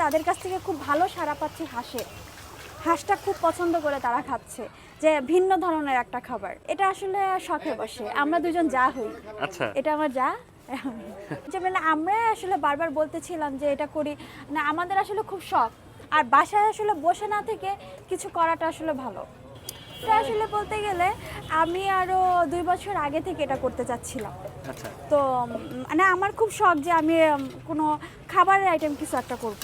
তাদের কাছ থেকে খুব ভালো সাড়া পাচ্ছি হাঁসে। হাঁসটা খুব পছন্দ করে তারা খাচ্ছে যে ভিন্ন ধরনের একটা খাবার। এটা আসলে শখে বসে আমরা দুজন যা হই। আচ্ছা। এটা আমার যা। যে মানে আমরা আসলে বারবার বলতেছিলাম যে এটা করি না আমাদের আসলে খুব শখ। আর বাসায় আসলে বসে না থেকে কিছু করাটা আসলে ভালো। এটা আসলে বলতে গেলে আমি আরও দুই বছর আগে থেকে এটা করতে চাচ্ছিলাম। আচ্ছা। তো মানে আমার খুব শখ যে আমি কোনো খাবারের আইটেম কিছু একটা করব।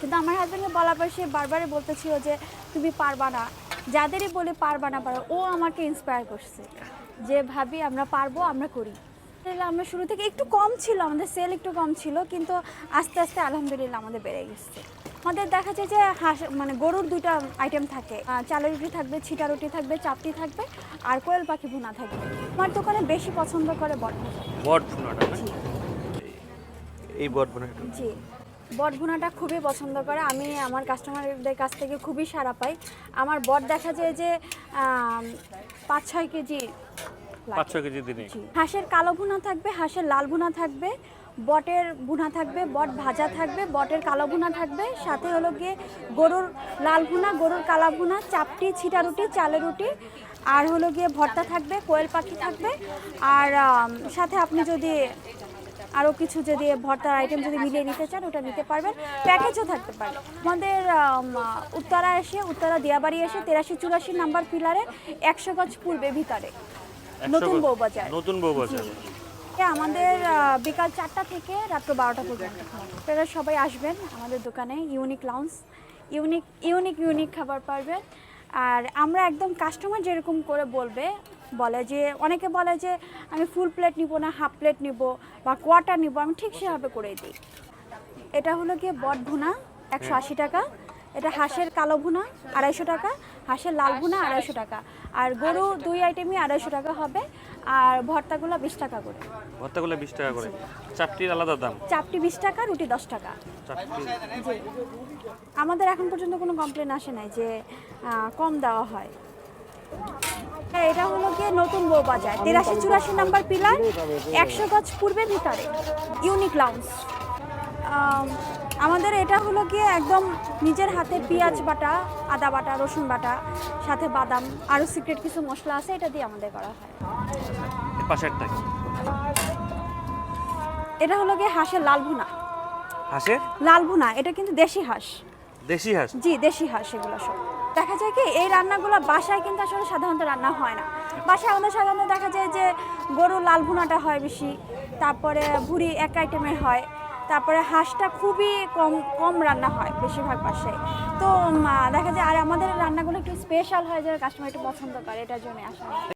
কিন্তু আমার হাজব্যান্ডকে বলার পর সে বারবারই বলতেছিল যে তুমি পারবা না। যাদেরই বলে পারবা না পারো ও আমাকে ইন্সপায়ার করছে যে ভাবি আমরা পারব আমরা করি। আমরা শুরু থেকে একটু কম ছিল আমাদের সেল একটু কম ছিল কিন্তু আস্তে আস্তে আলহামদুলিল্লাহ আমাদের বেড়ে গেছে। আমাদের দেখা যায় যে হাঁস মানে গরুর দুইটা আইটেম থাকে। চালের রুটি থাকবে ছিটা রুটি থাকবে চাপটি থাকবে আর কোয়েল পাখি ভুনা থাকবে। আমার দোকানে বেশি পছন্দ করে বট ভাজা। বট ভুনাটা এই বট ভুনাটা। জি। বট ভুনাটা খুবই পছন্দ করে। আমি আমার কাস্টমারদের কাছ থেকে খুবই সাড়া পাই। আমার বট দেখা যায় যে পাঁচ ছয় কেজি পাঁচ ছয় কেজি দিনে? হাঁসের কালো ভুনা থাকবে হাঁসের লাল ভুনা থাকবে বটের ভুনা থাকবে বট ভাজা থাকবে বটের কালো ভুনা থাকবে সাথে হলো গিয়ে গরুর লাল ভুনা গরুর কালা ভুনা চাপটি ছিটা রুটি চালের রুটি আর হলো গিয়ে ভর্তা থাকবে কোয়েল পাখি থাকবে আর সাথে আপনি যদি আরও কিছু যদি ভর্তার আইটেম যদি মিলিয়ে নিতে চান ওটা নিতে পারবেন। প্যাকেজও থাকতে পারে। আমাদের উত্তরা এসে উত্তরা দিয়াবাড়ি এসে তেরাশি চুরাশি নাম্বার পিলারে একশো গজ পূর্বে ভিতরে। নতুন বউবাজার। নতুন বউবাজার। আমাদের বিকাল চারটা থেকে রাত্র বারোটা পর্যন্ত। আপনারা সবাই আসবেন আমাদের দোকানে ইউনিক লাউন্স ইউনিক ইউনিক ইউনিক খাবার পারবেন। আর আমরা একদম কাস্টমার যেরকম করে বলবে, বলে যে, অনেকে বলে যে, আমি ফুল প্লেট নিব না হাফ প্লেট নিব বা কোয়াটার নিব। আমি ঠিক সেভাবে করে দিই। এটা হলো গিয়ে বট ভুনা একশো আশি টাকা। এটা হাঁসের কালো ভুনা আড়াইশো টাকা। হাঁসের লাল ভুনা আড়াইশো টাকা। আর গরু দুই আইটেমই আড়াইশো টাকা হবে। আর ভর্তাগুলো বিশ টাকা করে। ভর্তাগুলো বিশ টাকা করে। চারটির আলাদা দাম? চাপটি বিশ টাকা রুটি দশ টাকা। আমাদের এখন পর্যন্ত কোনো কমপ্লেন আসে নাই যে কম দেওয়া হয়। হ্যাঁ, এটা হলো গিয়ে নতুন বউ বাজার। তিরাশি চুরাশি নাম্বার পিলার একশো গজ পূর্বে ভিতরে। ইউনিক লাউন্স আমাদের এটা হলো কি একদম নিজের হাতে পেঁয়াজ বাটা আদা বাটা রসুন বাটা সাথে বাদাম আরও সিক্রেট কিছু মশলা আছে এটা দিয়ে আমাদের করা হয়। পাশেরটা কি? এটা হলো গিয়ে হাঁসের লাল ভুনা। হাঁসের? লাল ভুনা এটা কিন্তু দেশি হাঁস। দেশি হাঁস? জি দেশি হাঁস এগুলো সব। দেখা যায় কি এই রান্নাগুলো বাসায় কিন্তু আসলে সাধারণত রান্না হয় না। বাসায় আমাদের সাধারণত দেখা যায় যে গরুর লাল ভুনাটা হয় বেশি তারপরে ভুড়ি এক আইটেমের হয়। তারপরে হাঁসটা খুবই কম কম রান্না হয় বেশিরভাগ বাসায় তো দেখা যায় আর আমাদের রান্নাগুলো একটু স্পেশাল হয় যে কাস্টমার একটু পছন্দ করে, এটার জন্য আসা।